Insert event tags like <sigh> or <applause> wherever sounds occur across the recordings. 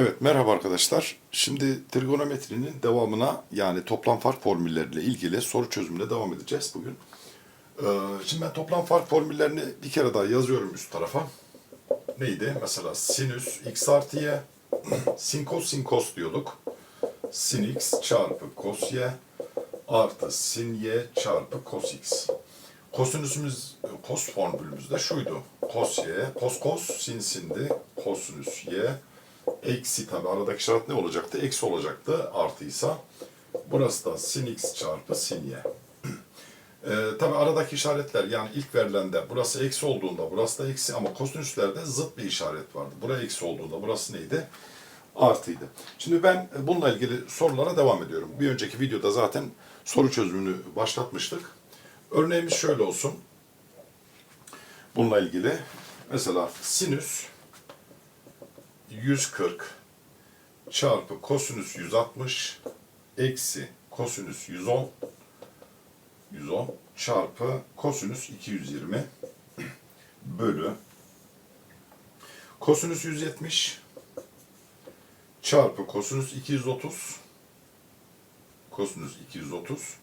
Evet merhaba arkadaşlar. Şimdi trigonometrinin devamına yani toplam fark formülleriyle ilgili soru çözümüne devam edeceğiz bugün. Ee, şimdi ben toplam fark formüllerini bir kere daha yazıyorum üst tarafa. Neydi? Mesela sinüs x artı y, <clears throat> sin kos sin kos diyorduk. Sin x çarpı kos y artı sin y çarpı cos x. Kosinüsümüz, kos formülümüz de şuydu. Kos y, kos kos sin sindi, kosinüs y eksi tabi aradaki işaret ne olacaktı? Eksi olacaktı artıysa. Burası da sin x çarpı sin y. <clears throat> Ee, tabi aradaki işaretler yani ilk verilende burası eksi olduğunda burası da eksi ama kosinüslerde zıt bir işaret vardı. Buraya eksi olduğunda burası neydi? Artıydı. Şimdi ben bununla ilgili sorulara devam ediyorum. Bir önceki videoda zaten soru çözümünü başlatmıştık. Örneğimiz şöyle olsun. Bununla ilgili mesela sinüs 140 çarpı kosinüs 160 eksi kosinüs 110 110 çarpı kosinüs 220 bölü kosinüs 170 çarpı kosinüs 230 kosinüs 230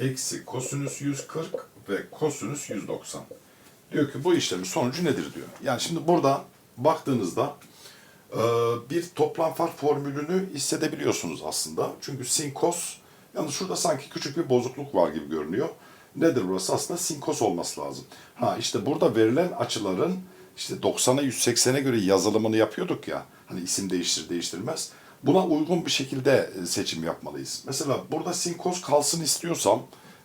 eksi kosinüs 140 ve kosinüs 190. Diyor ki bu işlemin sonucu nedir diyor. Yani şimdi burada baktığınızda bir toplam fark formülünü hissedebiliyorsunuz aslında. Çünkü sin kos, yani şurada sanki küçük bir bozukluk var gibi görünüyor. Nedir burası? Aslında sin kos olması lazım. Ha işte burada verilen açıların işte 90'a 180'e göre yazılımını yapıyorduk ya. Hani isim değiştir değiştirmez. Buna uygun bir şekilde e, seçim yapmalıyız. Mesela burada sin kos kalsın istiyorsam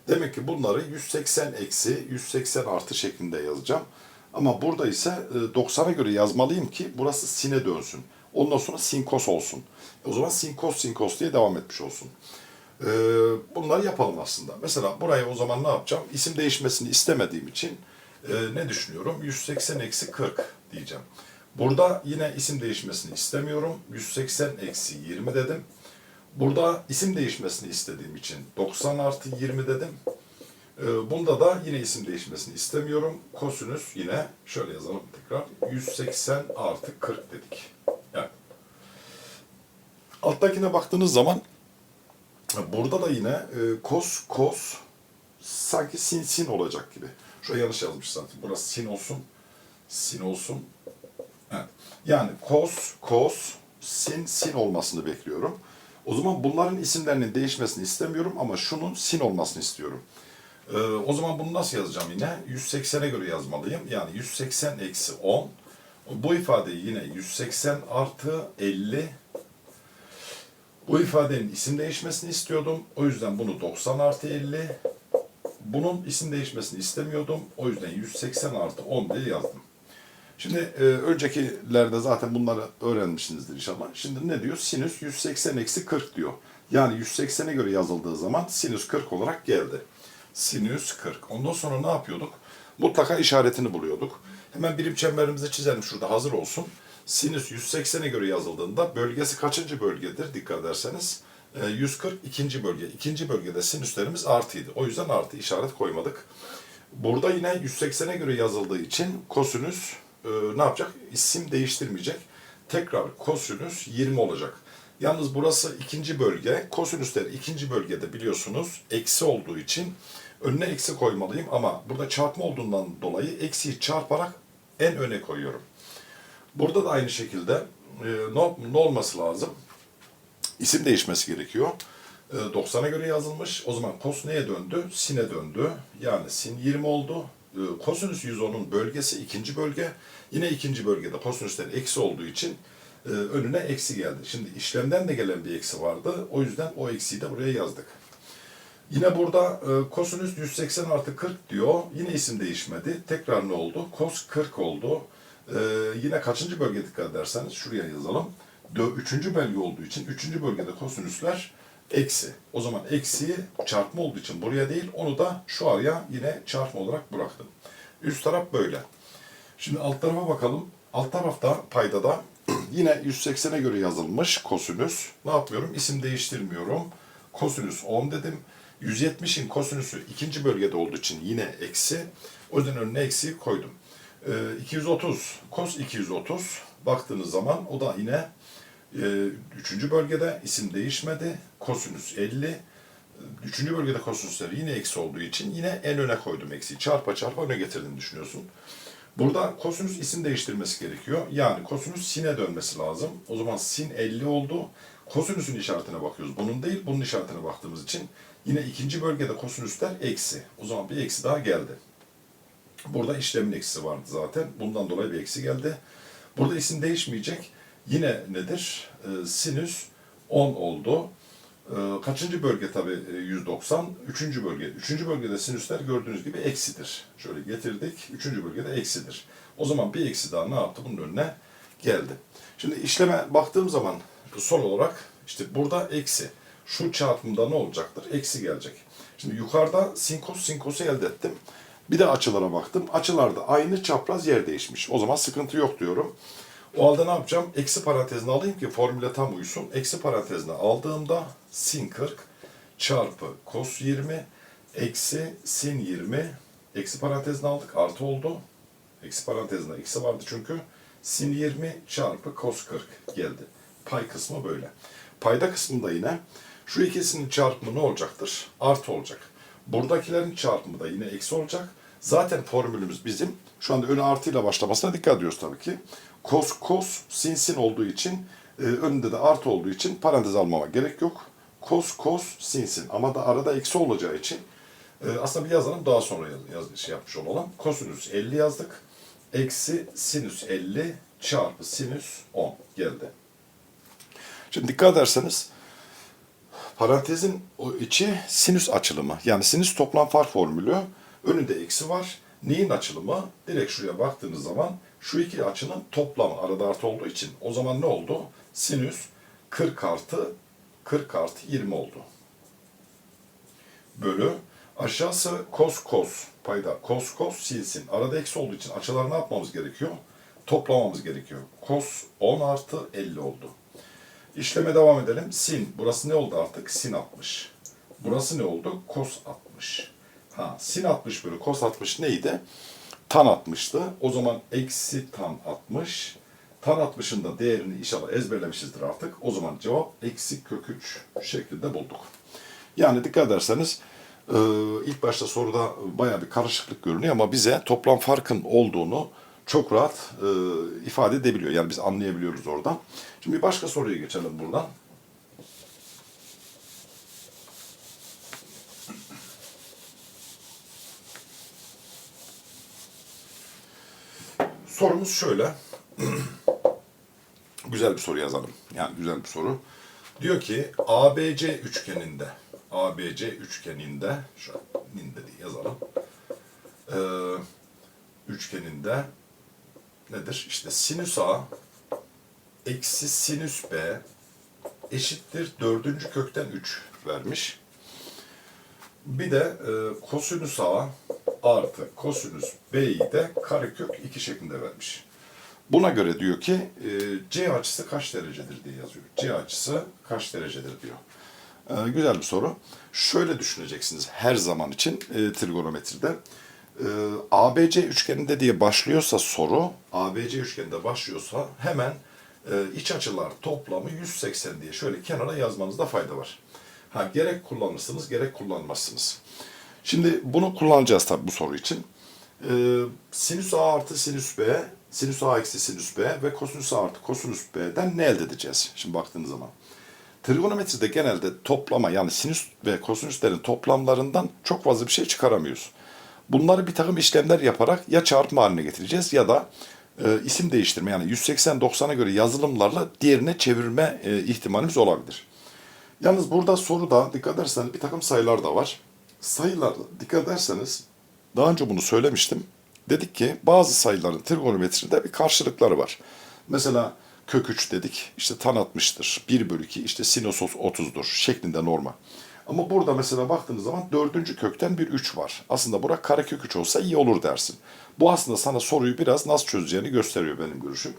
demek ki bunları 180 eksi 180 artı şeklinde yazacağım. Ama burada ise e, 90'a göre yazmalıyım ki burası sine dönsün. Ondan sonra sin kos olsun. O zaman sin kos sin kos diye devam etmiş olsun. Ee, bunları yapalım aslında. Mesela buraya o zaman ne yapacağım? İsim değişmesini istemediğim için e, ne düşünüyorum? 180 eksi 40 diyeceğim. Burada yine isim değişmesini istemiyorum. 180 eksi 20 dedim. Burada isim değişmesini istediğim için 90 artı 20 dedim. Ee, Bunda da yine isim değişmesini istemiyorum. Kosinüs yine şöyle yazalım tekrar. 180 artı 40 dedik. Yani. Alttakine baktığınız zaman burada da yine e, kos kos sanki sin sin olacak gibi. Şuraya yanlış yazmış zaten. Burası sin olsun. Sin olsun. Evet. Yani kos kos sin sin olmasını bekliyorum. O zaman bunların isimlerinin değişmesini istemiyorum ama şunun sin olmasını istiyorum. Ee, o zaman bunu nasıl yazacağım yine? 180'e göre yazmalıyım. Yani 180 eksi 10. Bu ifadeyi yine 180 artı 50. Bu ifadenin isim değişmesini istiyordum. O yüzden bunu 90 artı 50. Bunun isim değişmesini istemiyordum. O yüzden 180 artı 10 diye yazdım. Şimdi e, öncekilerde zaten bunları öğrenmişsinizdir inşallah. Şimdi ne diyor? Sinüs 180 eksi 40 diyor. Yani 180'e göre yazıldığı zaman sinüs 40 olarak geldi. Sinüs 40. Ondan sonra ne yapıyorduk? Mutlaka işaretini buluyorduk. Hemen birim çemberimizi çizelim şurada hazır olsun. Sinüs 180'e göre yazıldığında bölgesi kaçıncı bölgedir dikkat ederseniz? E, 140 ikinci bölge. İkinci bölgede sinüslerimiz artıydı. O yüzden artı işaret koymadık. Burada yine 180'e göre yazıldığı için kosinüs e, ne yapacak? İsim değiştirmeyecek. Tekrar kosinüs 20 olacak. Yalnız burası ikinci bölge. Kosinüsler ikinci bölgede biliyorsunuz eksi olduğu için önüne eksi koymalıyım ama burada çarpma olduğundan dolayı eksiyi çarparak en öne koyuyorum. Burada da aynı şekilde e, ne, ne olması lazım? İsim değişmesi gerekiyor. E, 90'a göre yazılmış. O zaman kos neye döndü? Sine döndü. Yani sin 20 oldu. E, kosinüs 110'un bölgesi ikinci bölge. Yine ikinci bölgede kosinüsler eksi olduğu için e, önüne eksi geldi. Şimdi işlemden de gelen bir eksi vardı. O yüzden o eksiyi de buraya yazdık. Yine burada e, kosinüs 180 artı 40 diyor. Yine isim değişmedi. Tekrar ne oldu? Kos 40 oldu. E, yine kaçıncı bölge dikkat ederseniz şuraya yazalım. Üçüncü bölge olduğu için üçüncü bölgede kosinüsler eksi. O zaman eksiyi çarpma olduğu için buraya değil onu da şu araya yine çarpma olarak bıraktım. Üst taraf böyle. Şimdi alt tarafa bakalım. Alt tarafta paydada <clears throat> yine 180'e göre yazılmış kosinüs. Ne yapıyorum? İsim değiştirmiyorum. Kosinüs 10 dedim. 170'in kosinüsü ikinci bölgede olduğu için yine eksi. O yüzden önüne eksi koydum. Ee, 230, kos 230 baktığınız zaman o da yine Ee, üçüncü bölgede isim değişmedi. Kosinüs 50. Üçüncü bölgede kosinüsler yine eksi olduğu için yine en öne koydum eksiği. Çarpa çarpa öne getirdiğini düşünüyorsun. Burada kosinüs isim değiştirmesi gerekiyor. Yani kosinüs sine dönmesi lazım. O zaman sin 50 oldu. Kosinüsün işaretine bakıyoruz. Bunun değil, bunun işaretine baktığımız için yine ikinci bölgede kosinüsler eksi. O zaman bir eksi daha geldi. Burada işlemin eksisi vardı zaten. Bundan dolayı bir eksi geldi. Burada isim değişmeyecek. Yine nedir? Ee, sinüs 10 oldu. Ee, kaçıncı bölge tabii e, 190? Üçüncü bölge. Üçüncü bölgede sinüsler gördüğünüz gibi eksidir. Şöyle getirdik. Üçüncü bölgede eksidir. O zaman bir eksi daha ne yaptı? Bunun önüne geldi. Şimdi işleme baktığım zaman son olarak işte burada eksi. Şu çarpımda ne olacaktır? Eksi gelecek. Şimdi yukarıda sinkos sinkosu elde ettim. Bir de açılara baktım. Açılarda aynı çapraz yer değişmiş. O zaman sıkıntı yok diyorum. O halde ne yapacağım? Eksi parantezine alayım ki formüle tam uysun. Eksi parantezine aldığımda sin 40 çarpı kos 20 eksi sin 20 eksi parantezine aldık artı oldu. Eksi parantezinde eksi vardı çünkü. Sin 20 çarpı kos 40 geldi. Pay kısmı böyle. Payda kısmında yine şu ikisinin çarpımı ne olacaktır? Artı olacak. Buradakilerin çarpımı da yine eksi olacak. Zaten formülümüz bizim. Şu anda önü artıyla başlamasına dikkat ediyoruz tabii ki. Kos kos sin sin olduğu için e, önünde de artı olduğu için parantez almama gerek yok. Kos kos sin sin ama da arada eksi olacağı için e, aslında bir yazalım daha sonra yaz, yaz- şey yapmış olalım. Kosinüs 50 yazdık. Eksi sinüs 50 çarpı sinüs 10 geldi. Şimdi dikkat ederseniz parantezin o içi sinüs açılımı. Yani sinüs toplam fark formülü. Önünde eksi var. Neyin açılımı? Direkt şuraya baktığınız zaman şu iki açının toplamı arada artı olduğu için o zaman ne oldu? Sinüs 40 artı 40 artı 20 oldu. Bölü aşağısı kos kos payda kos kos sin sin. Arada eksi olduğu için açılar ne yapmamız gerekiyor? Toplamamız gerekiyor. Kos 10 artı 50 oldu. İşleme devam edelim. Sin. Burası ne oldu artık? Sin 60. Burası ne oldu? Kos 60. Ha, sin 60 bölü kos 60 neydi? Tan 60'tı. O zaman eksi tan 60. Tan 60'ın da değerini inşallah ezberlemişizdir artık. O zaman cevap eksi kök 3 şeklinde bulduk. Yani dikkat ederseniz e, ilk başta soruda baya bir karışıklık görünüyor ama bize toplam farkın olduğunu çok rahat e, ifade edebiliyor. Yani biz anlayabiliyoruz oradan. Şimdi bir başka soruya geçelim buradan. Sorumuz şöyle. <clears throat> güzel bir soru yazalım. Yani güzel bir soru. Diyor ki ABC üçgeninde ABC üçgeninde şu an ninde diye yazalım. Ee, üçgeninde nedir? İşte sinüs A eksi sinüs B eşittir dördüncü kökten 3 vermiş. Bir de e, kosinüs A artı kosinüs B'yi de karekök 2 şeklinde vermiş. Buna göre diyor ki e, C açısı kaç derecedir diye yazıyor. C açısı kaç derecedir diyor. E, güzel bir soru. Şöyle düşüneceksiniz her zaman için e, trigonometride. E, ABC üçgeninde diye başlıyorsa soru, ABC üçgeninde başlıyorsa hemen e, iç açılar toplamı 180 diye şöyle kenara yazmanızda fayda var. Ha gerek kullanırsınız gerek kullanmazsınız. Şimdi bunu kullanacağız tabii bu soru için. Ee, sinüs A artı sinüs B, sinüs A eksi sinüs B ve kosinüs A artı kosinüs B'den ne elde edeceğiz? Şimdi baktığınız zaman. Trigonometride genelde toplama yani sinüs ve kosinüslerin toplamlarından çok fazla bir şey çıkaramıyoruz. Bunları bir takım işlemler yaparak ya çarpma haline getireceğiz ya da e, isim değiştirme yani 180-90'a göre yazılımlarla diğerine çevirme e, ihtimalimiz olabilir. Yalnız burada soruda dikkat ederseniz bir takım sayılar da var. Sayılar dikkat ederseniz daha önce bunu söylemiştim. Dedik ki bazı sayıların trigonometride bir karşılıkları var. Mesela kök 3 dedik işte tan 60'tır. 1 bölü 2 işte sinüs 30'dur şeklinde normal. Ama burada mesela baktığınız zaman dördüncü kökten bir 3 var. Aslında bura karekök 3 olsa iyi olur dersin. Bu aslında sana soruyu biraz nasıl çözeceğini gösteriyor benim görüşüm.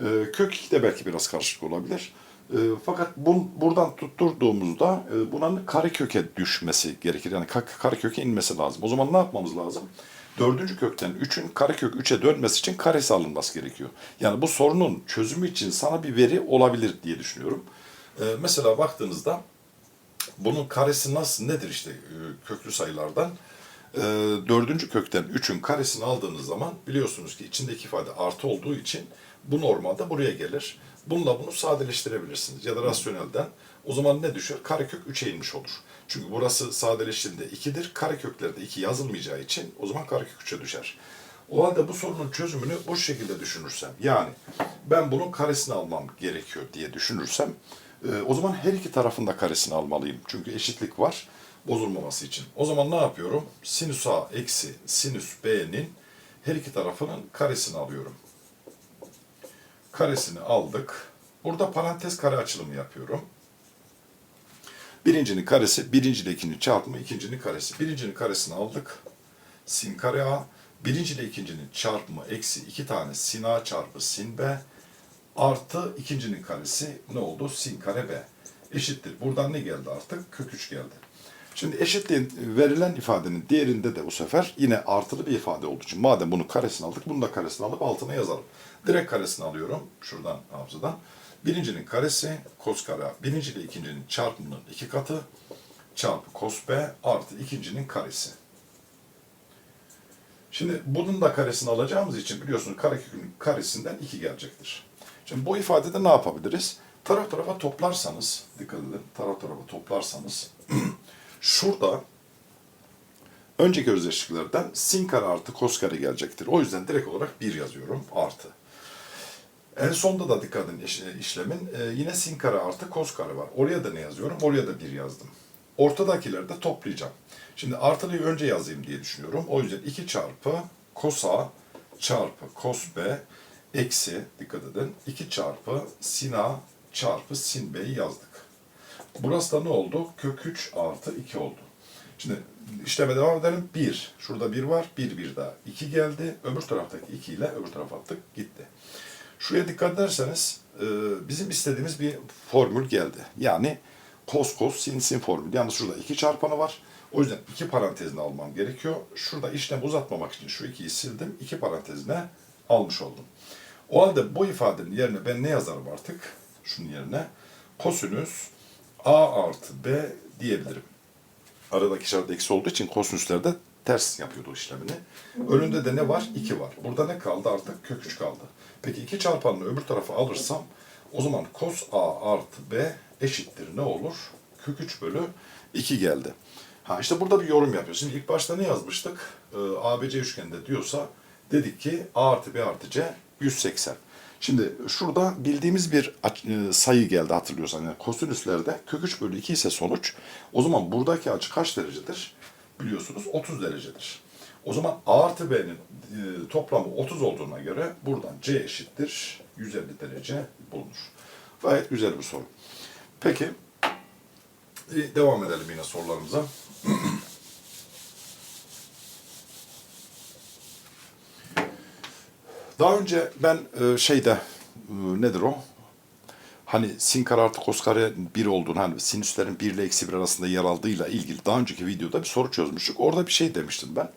Ee, kök 2 de belki biraz karışık olabilir. Ee, fakat bun, buradan tutturduğumuzda e, bunun kareköke düşmesi gerekir. Yani ka- kareköke inmesi lazım. O zaman ne yapmamız lazım? Dördüncü kökten 3'ün karekök 3'e dönmesi için karesi alınması gerekiyor. Yani bu sorunun çözümü için sana bir veri olabilir diye düşünüyorum. Ee, mesela baktığınızda bunun karesi nasıl nedir işte e, köklü sayılardan? Ee, dördüncü kökten 3'ün karesini aldığınız zaman biliyorsunuz ki içindeki ifade artı olduğu için bu normalde buraya gelir. Bununla bunu sadeleştirebilirsiniz ya da rasyonelden. O zaman ne düşer? Karekök 3'e inmiş olur. Çünkü burası sadeleştiğinde 2'dir. Kareköklerde 2 yazılmayacağı için o zaman karekök 3'e düşer. O halde bu sorunun çözümünü bu şekilde düşünürsem, yani ben bunun karesini almam gerekiyor diye düşünürsem, e, o zaman her iki tarafın da karesini almalıyım. Çünkü eşitlik var bozulmaması için. O zaman ne yapıyorum? Sinüs A eksi sinüs B'nin her iki tarafının karesini alıyorum. Karesini aldık. Burada parantez kare açılımı yapıyorum. Birincinin karesi, birinci ile ikincinin çarpımı, ikincinin karesi. Birincinin karesini aldık. Sin kare A. Birinci ile ikincinin çarpımı eksi iki tane sin A çarpı sin B. Artı ikincinin karesi ne oldu? Sin kare B. Eşittir. Buradan ne geldi artık? Kök 3 geldi. Şimdi eşitliğin verilen ifadenin diğerinde de bu sefer yine artılı bir ifade olduğu için madem bunun karesini aldık, bunu da karesini alıp altına yazalım. Direkt karesini alıyorum şuradan hafızadan. Birincinin karesi kos kare. Birinci ile ikincinin çarpımının iki katı çarpı kos B artı ikincinin karesi. Şimdi bunun da karesini alacağımız için biliyorsunuz karekökün karesinden 2 gelecektir. Şimdi bu ifadede ne yapabiliriz? Taraf tarafa toplarsanız, dikkat edin, taraf tarafa toplarsanız <clears throat> şurada önceki özdeşliklerden sin kare artı kos kare gelecektir. O yüzden direkt olarak 1 yazıyorum artı. En sonda da dikkat edin iş- işlemin e, yine sin kare artı kos kare var. Oraya da ne yazıyorum? Oraya da 1 yazdım. Ortadakileri de toplayacağım. Şimdi artılıyı önce yazayım diye düşünüyorum. O yüzden 2 çarpı kos A çarpı kos B eksi dikkat edin 2 çarpı sin A çarpı sin B'yi yazdık. Burası da ne oldu? Kök 3 artı 2 oldu. Şimdi işleme devam edelim. 1. Şurada 1 var. 1 1 daha. 2 geldi. Öbür taraftaki 2 ile öbür tarafa attık. Gitti. Şuraya dikkat ederseniz e, bizim istediğimiz bir formül geldi. Yani kos kos sin sin formülü. Yalnız şurada 2 çarpanı var. O yüzden 2 parantezine almam gerekiyor. Şurada işlem uzatmamak için şu 2'yi sildim. 2 parantezine almış oldum. O halde bu ifadenin yerine ben ne yazarım artık? Şunun yerine kosinüs a artı b diyebilirim. Aradaki işaret eksi olduğu için kosinüslerde ters yapıyordu işlemini. Önünde de ne var? 2 var. Burada ne kaldı artık? Kök 3 kaldı. Peki 2 çarpanını öbür tarafa alırsam o zaman kos a artı b eşittir ne olur? Kök 3 bölü 2 geldi. Ha işte burada bir yorum yapıyor. Şimdi ilk başta ne yazmıştık? Ee, ABC üçgeninde diyorsa dedik ki a artı b artı c 180. Şimdi şurada bildiğimiz bir e, sayı geldi hatırlıyorsan. Yani kosinüslerde kök 3 bölü 2 ise sonuç. O zaman buradaki açı kaç derecedir? Biliyorsunuz 30 derecedir. O zaman A artı B'nin e, toplamı 30 olduğuna göre buradan C eşittir 150 derece bulunur. Gayet güzel bir soru. Peki devam edelim yine sorularımıza. <clears throat> Daha önce ben e, şeyde e, nedir o? Hani sin kare artı kos kare 1 olduğunu, hani sinüslerin 1 ile eksi 1 arasında yer aldığıyla ilgili daha önceki videoda bir soru çözmüştük. Orada bir şey demiştim ben.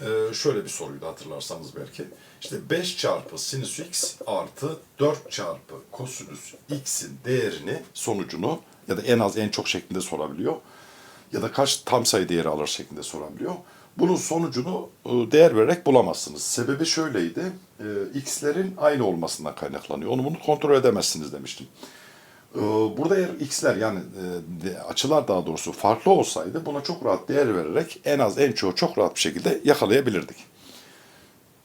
Ee, şöyle bir soruydu hatırlarsanız belki. İşte 5 çarpı sinüs x artı 4 çarpı kosinüs x'in değerini, sonucunu ya da en az en çok şeklinde sorabiliyor. Ya da kaç tam sayı değeri alır şeklinde sorabiliyor. Bunun sonucunu e, değer vererek bulamazsınız. Sebebi şöyleydi. e, X'lerin aynı olmasından kaynaklanıyor. Onu bunu kontrol edemezsiniz demiştim. Ee, Burada eğer x'ler yani e, açılar daha doğrusu farklı olsaydı buna çok rahat değer vererek en az en çoğu çok rahat bir şekilde yakalayabilirdik.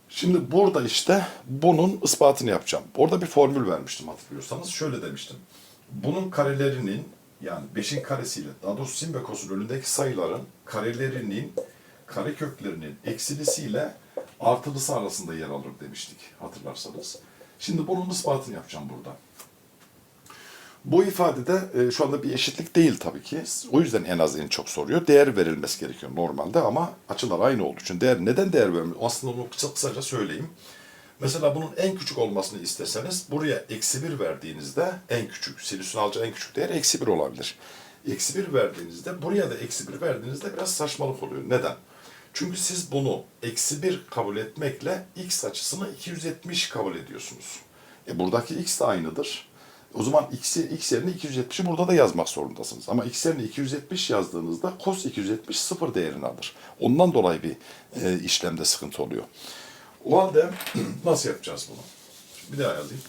Şimdi burada işte bunun ispatını yapacağım. Orada bir formül vermiştim hatırlıyorsanız. Şöyle demiştim. Bunun karelerinin yani 5'in karesiyle daha doğrusu sin ve önündeki sayıların karelerinin kareköklerinin eksilisiyle artılısı arasında yer alır demiştik hatırlarsanız. Şimdi bunun ispatını yapacağım burada. Bu ifadede e, şu anda bir eşitlik değil tabii ki. O yüzden en az en çok soruyor. Değer verilmesi gerekiyor normalde ama açılar aynı olduğu için değer neden değer vermiyor? Aslında onu kısa kısaca söyleyeyim. Mesela bunun en küçük olmasını isteseniz buraya eksi bir verdiğinizde en küçük, sinüsün alacağı en küçük değer eksi bir olabilir. Eksi bir verdiğinizde buraya da eksi bir verdiğinizde biraz saçmalık oluyor. Neden? Çünkü siz bunu eksi 1 kabul etmekle x açısını 270 kabul ediyorsunuz. E buradaki x de aynıdır. O zaman x'i, x yerine 270'i burada da yazmak zorundasınız. Ama x yerine 270 yazdığınızda cos 270 sıfır değerini alır. Ondan dolayı bir e, işlemde sıkıntı oluyor. O halde <clears throat> nasıl yapacağız bunu? Bir daha yazayım.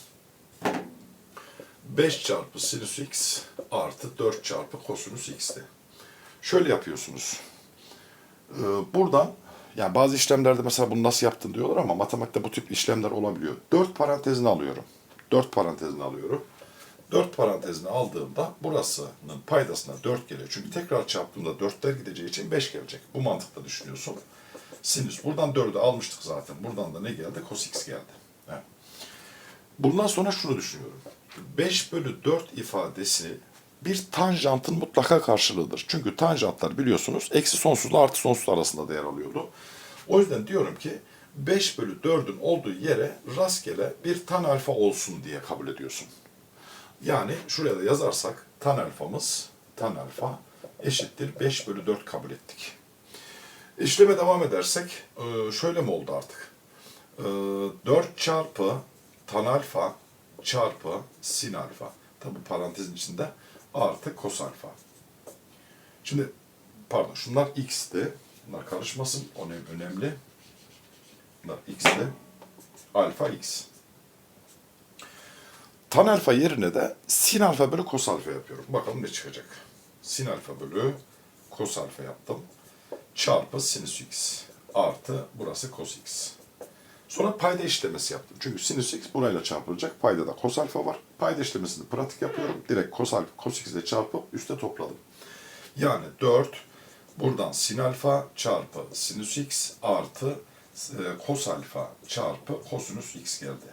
5 çarpı sinüs x artı 4 çarpı kosinüs x'ti. Şöyle yapıyorsunuz. Ee, buradan yani bazı işlemlerde mesela bunu nasıl yaptın diyorlar ama matematikte bu tip işlemler olabiliyor. 4 parantezini alıyorum. 4 parantezini alıyorum. 4 parantezini aldığımda burasının paydasına 4 geliyor. Çünkü tekrar çarptığımda 4'ler gideceği için 5 gelecek. Bu mantıkla düşünüyorsun. Sinüs. Buradan 4'ü almıştık zaten. Buradan da ne geldi? Cos x geldi. Bundan sonra şunu düşünüyorum. 5 bölü 4 ifadesi bir tanjantın mutlaka karşılığıdır. Çünkü tanjantlar biliyorsunuz eksi sonsuzla artı sonsuz arasında değer alıyordu. O yüzden diyorum ki 5 bölü 4'ün olduğu yere rastgele bir tan alfa olsun diye kabul ediyorsun. Yani şuraya da yazarsak tan alfamız tan alfa eşittir 5 bölü 4 kabul ettik. İşleme devam edersek e, şöyle mi oldu artık? E, 4 çarpı tan alfa çarpı sin alfa. Tabi parantezin içinde artı kos alfa. Şimdi pardon şunlar x'ti. Bunlar karışmasın. O önem- önemli. Bunlar x'ti. Alfa x. Tan alfa yerine de sin alfa bölü kos alfa yapıyorum. Bakalım ne çıkacak. Sin alfa bölü kos alfa yaptım. Çarpı sinüs x artı burası kos x. Sonra payda işlemesi yaptım. Çünkü sinüs x burayla çarpılacak. Payda da kos alfa var. Payda işlemesini pratik yapıyorum. Direkt kos alfa, kos x ile çarpıp üste topladım. Yani 4 buradan sin alfa çarpı sinüs x artı e, kos alfa çarpı kosinüs x geldi.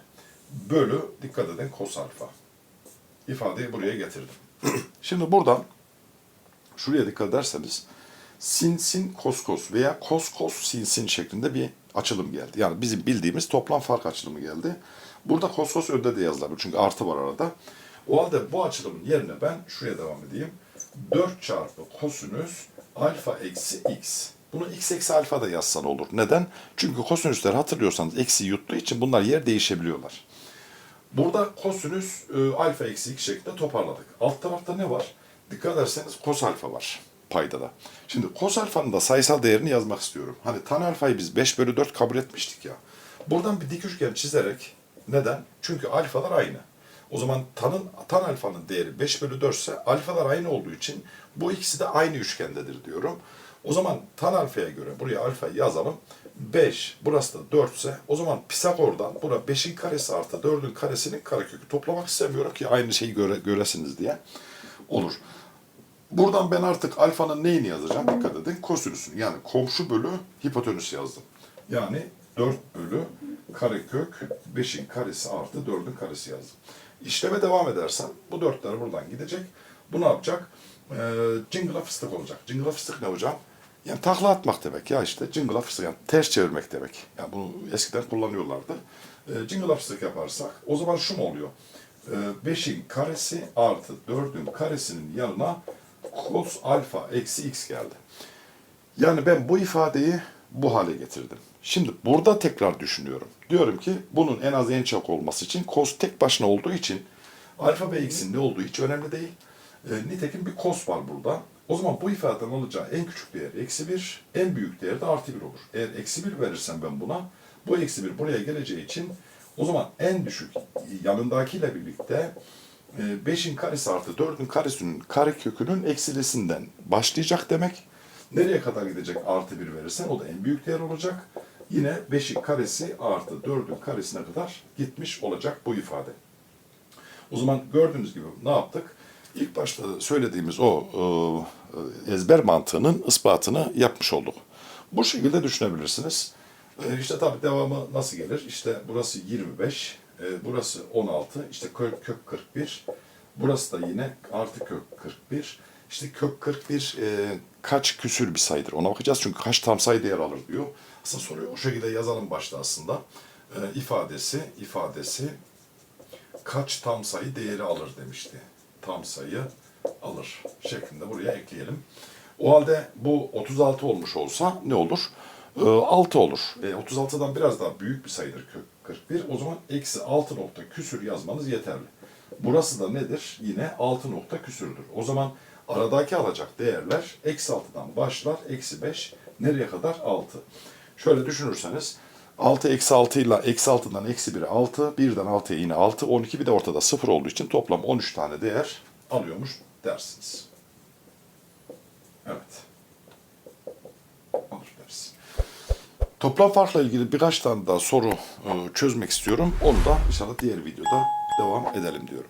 Bölü dikkat edin kos alfa. İfadeyi buraya getirdim. <clears throat> Şimdi buradan şuraya dikkat ederseniz sin sin kos kos veya kos kos sin sin şeklinde bir açılım geldi. Yani bizim bildiğimiz toplam fark açılımı geldi. Burada kos kos önde de yazılabilir çünkü artı var arada. O halde bu açılımın yerine ben şuraya devam edeyim. 4 çarpı kosinüs alfa eksi x. Bunu x eksi alfa da yazsan olur. Neden? Çünkü kosinüsler hatırlıyorsanız eksi yuttuğu için bunlar yer değişebiliyorlar. Burada kosinüs e, alfa eksi x şeklinde toparladık. Alt tarafta ne var? Dikkat ederseniz kos alfa var paydada. Şimdi kos alfanın da sayısal değerini yazmak istiyorum. Hani tan alfayı biz 5 bölü 4 kabul etmiştik ya. Buradan bir dik üçgen çizerek neden? Çünkü alfalar aynı. O zaman tanın, tan alfanın değeri 5 bölü 4 ise alfalar aynı olduğu için bu ikisi de aynı üçgendedir diyorum. O zaman tan alfaya göre buraya alfayı yazalım. 5, burası da 4 ise o zaman Pisagor'dan bura 5'in karesi artı 4'ün karesinin karekökü toplamak istemiyorum ki aynı şeyi göre, göresiniz diye. Olur. Buradan ben artık alfanın neyini yazacağım? Dikkat edin. Kosinüsünü. Yani komşu bölü hipotenüs yazdım. Yani 4 bölü karekök 5'in karesi artı 4'ün karesi yazdım. İşleme devam edersem bu dörtler buradan gidecek. Bu ne yapacak? Ee, cıngıla fıstık olacak. Cıngıla fıstık ne hocam? Yani takla atmak demek ya işte cıngıla fıstık yani ters çevirmek demek. Yani bunu eskiden kullanıyorlardı. Ee, cıngıla fıstık yaparsak o zaman şu mu oluyor? Ee, 5'in karesi artı 4'ün karesinin yanına cos alfa eksi x geldi. Yani ben bu ifadeyi bu hale getirdim. Şimdi burada tekrar düşünüyorum. Diyorum ki bunun en az en çok olması için cos tek başına olduğu için alfa ve x'in ne olduğu hiç önemli değil. E, nitekim bir cos var burada. O zaman bu ifadeden alacağı en küçük değer eksi 1, en büyük değer de artı 1 olur. Eğer eksi 1 verirsem ben buna, bu eksi 1 buraya geleceği için o zaman en düşük yanındakiyle birlikte 5'in karesi artı 4'ün karesinin karekökünün eksilisinden başlayacak demek. Nereye kadar gidecek artı 1 verirsen o da en büyük değer olacak. Yine 5'in karesi artı 4'ün karesine kadar gitmiş olacak bu ifade. O zaman gördüğünüz gibi ne yaptık? İlk başta söylediğimiz o e, ezber mantığının ispatını yapmış olduk. Bu şekilde düşünebilirsiniz. E, işte tabii devamı nasıl gelir? İşte burası 25, e, burası 16, işte kök, kök 41, burası da yine artı kök 41. İşte kök 41 e, kaç küsür bir sayıdır ona bakacağız çünkü kaç tam sayı değer alır diyor. Aslında soruyu o şekilde yazalım başta aslında. E, ifadesi, ifadesi kaç tam sayı değeri alır demişti. Tam sayı alır şeklinde buraya ekleyelim. O halde bu 36 olmuş olsa ne olur? E, 6 olur. E, 36'dan biraz daha büyük bir sayıdır kök 41. O zaman eksi 6 nokta küsür yazmanız yeterli. Burası da nedir? Yine 6 nokta küsürdür. O zaman aradaki alacak değerler eksi 6'dan başlar. Eksi 5 nereye kadar? 6. Şöyle düşünürseniz 6 eksi 6 ile eksi 6'dan eksi 1'e 6. 1'den 6'ya yine 6. 12 bir de ortada 0 olduğu için toplam 13 tane değer alıyormuş dersiniz. Evet. Olur deriz. Toplam farkla ilgili birkaç tane daha soru e, çözmek istiyorum. Onu da inşallah diğer videoda devam edelim diyorum.